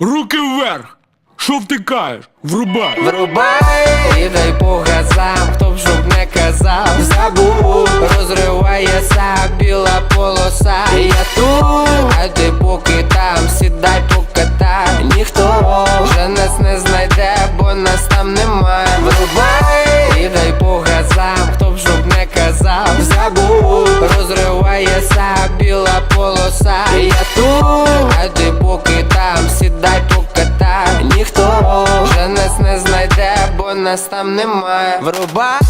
Руки вверх! Що втикаєш? Врубай! Врубай і дай по газам, хто б щоб не казав, забув, розривається біла полоса. Я тут, а ти поки там, сідай покатай. Ніхто вже нас не знайде, бо нас там немає. Врубай і дай по газам, хто б щоб не казав, забув, розривається біла полоса. Я тут, сідай покатай. Ніхто вже нас не знайде, бо нас там немає. Врубай